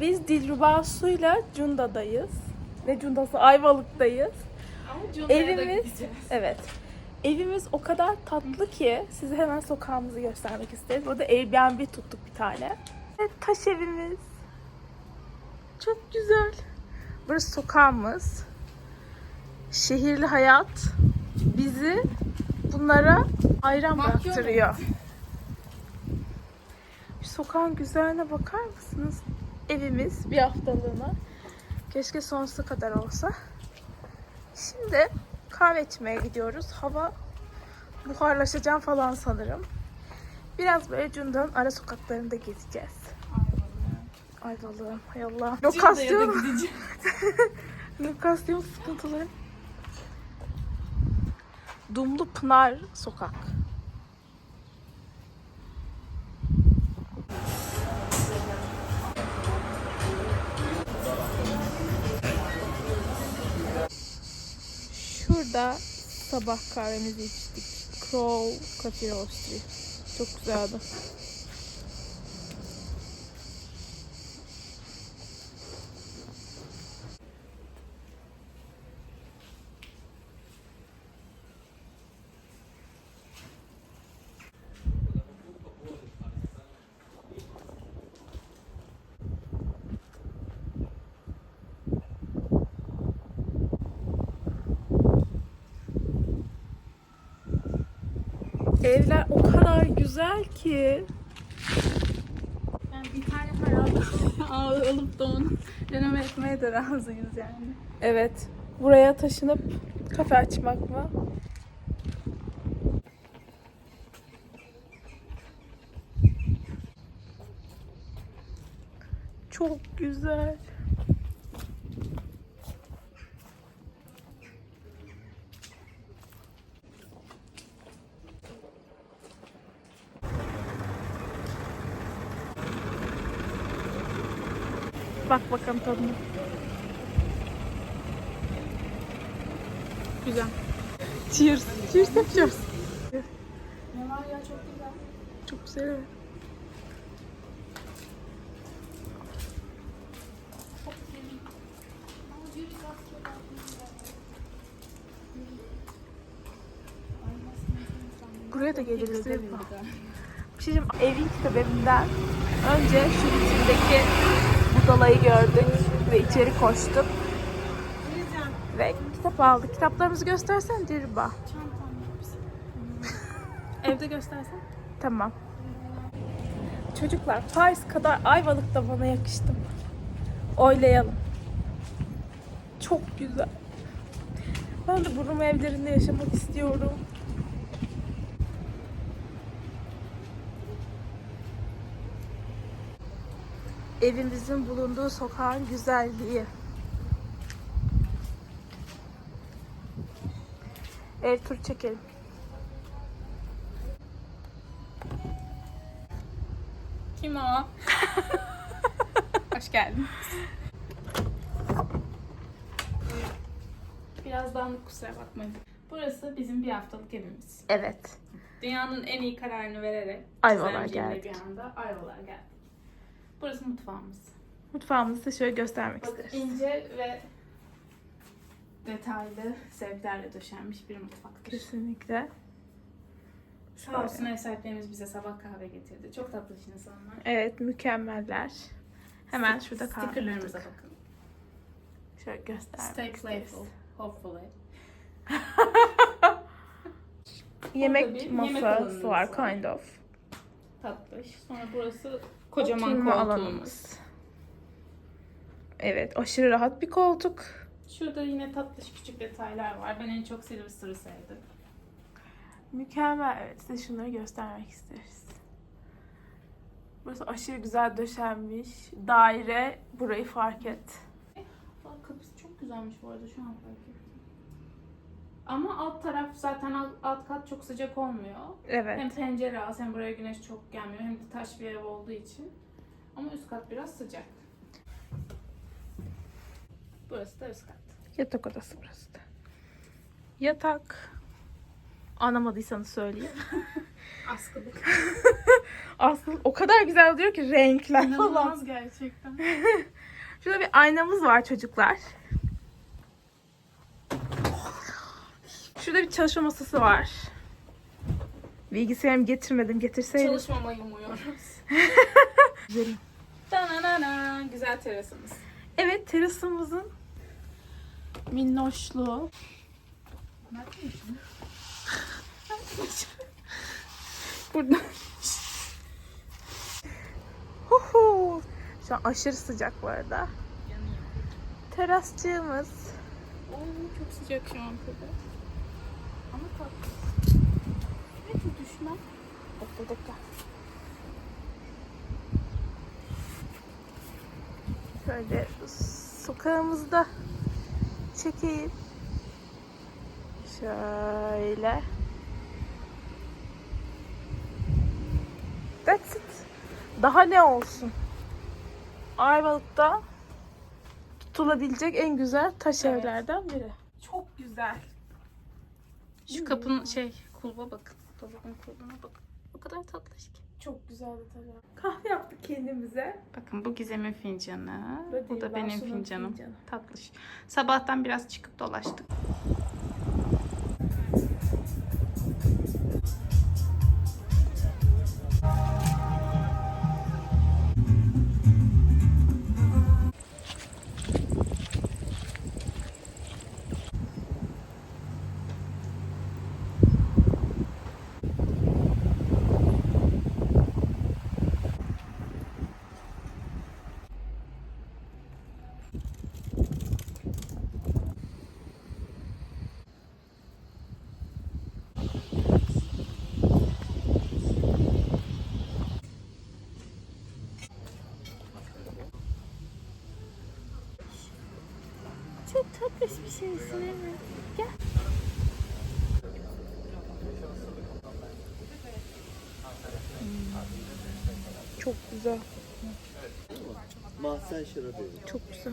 Biz Dilruba Su'yla Cunda'dayız. Ve Cunda'sı Ayvalık'tayız. Ama Cunda'ya da Evimiz, gideceğiz. evet. Evimiz o kadar tatlı ki size hemen sokağımızı göstermek isteriz. Burada Airbnb tuttuk bir tane. Evet, taş evimiz. Çok güzel. Burası sokağımız. Şehirli hayat bizi bunlara hayran Mahkum bıraktırıyor. Sokağın güzelliğine bakar mısınız? Evimiz bir haftalığına. Keşke sonsuza kadar olsa. Şimdi kahve içmeye gidiyoruz. Hava buharlaşacağım falan sanırım. Biraz böyle Cunda'nın ara sokaklarında gezeceğiz. Ayvalık'ım. Hay Allah. Lokasyon, lokasyon sıkıntıları. Dumlu Pınar Sokak. Şurada sabah kahvemizi içtik. Crow Coffee Roastery. Çok güzeldi. Evler o kadar güzel ki. Yani bir tane para alıp da onu deneme etmeye de razıyız yani. Evet. Buraya taşınıp kafe açmak mı? Çok güzel. Bak bakalım tadına. Güzel. Cheers. Cheers yapacağız. Ne var ya çok güzel. Çok güzel. evet. Buraya da mi? Bir şey diyeyim, evin sebebinden önce şu vitrindeki budalayı gördük ve içeri koştuk. Ve kitap aldık. Kitaplarımızı göstersen Dirba. Evde göstersen. Tamam. Çocuklar Paris kadar Ayvalık da bana yakıştı. Oylayalım. Çok güzel. Ben de bu Rum evlerinde yaşamak istiyorum. Evimizin bulunduğu sokağın güzelliği. Ev tur çekelim. Kim o? Hoş geldin. Biraz dağınık kusura bakmayın. Burası bizim bir haftalık evimiz. Evet. Dünyanın en iyi kararını vererek düzenleyiciyle geldik. bir anda Ayvalık'a geldik. Burası mutfağımız. Mutfağımızı da şöyle göstermek Bak isteriz. ince ve detaylı zevklerle döşenmiş bir mutfak. Kesinlikle. Sağ olsun ev sahiplerimiz bize sabah kahve getirdi. Çok tatlı insanlar. Evet mükemmeller. Hemen şurada kahve Stickerlarımıza yaptık. bakın. Şöyle göstermek Stay isteriz. playful, hopefully. Yemek Burada bir masası yemek alanımız var var. kind of. Tatlış. Sonra burası kocaman Oturma koltuğumuz. alanımız. Evet aşırı rahat bir koltuk. Şurada yine tatlış küçük detaylar var. Ben en çok Silverster'ı sevdim. Mükemmel. Evet size şunları göstermek isteriz. Burası aşırı güzel döşenmiş. Daire burayı fark et. Kapısı çok güzelmiş bu arada şu an fark ettim. Ama alt taraf zaten alt, alt kat çok sıcak olmuyor. Evet. Hem pencere az hem buraya güneş çok gelmiyor hem de taş bir ev olduğu için. Ama üst kat biraz sıcak. Burası da üst kat. Yatak odası burası da. Yatak. Anlamadıysanız söyleyeyim. Askılık. Aslında o kadar güzel diyor ki renkler falan. İnanılmaz gerçekten. Şurada bir aynamız var çocuklar. Şurada bir çalışma masası var. Bilgisayarımı getirmedim. Getirseydim. Çalışmamayı umuyoruz. Güzelim. Dananana, güzel terasımız. Evet terasımızın minnoşluğu. Burada. Huhu. Şu an aşırı sıcak bu arada. Terasçığımız. Oo, çok sıcak şu an burada. Ama tatlı. Evet düşme. Bekle bekle. Şöyle sokağımızda çekeyim. Şöyle. That's it. Daha ne olsun? Ayvalık'ta tutulabilecek en güzel taş Evet. evlerden biri. Çok güzel. Şu kapının şey kulba bakın. Dolabın kulbuna bakın. O kadar tatlı ki. Çok güzeldi tabii. Kahve yaptık kendimize. Bakın bu Gizem'in fincanı. Bu da benim fincanım. fincanı. Tatlış. Sabahtan biraz çıkıp dolaştık. Çok tatlış bir şeysin evet. Gel. Çok güzel. Mahzen şarabı. Çok güzel.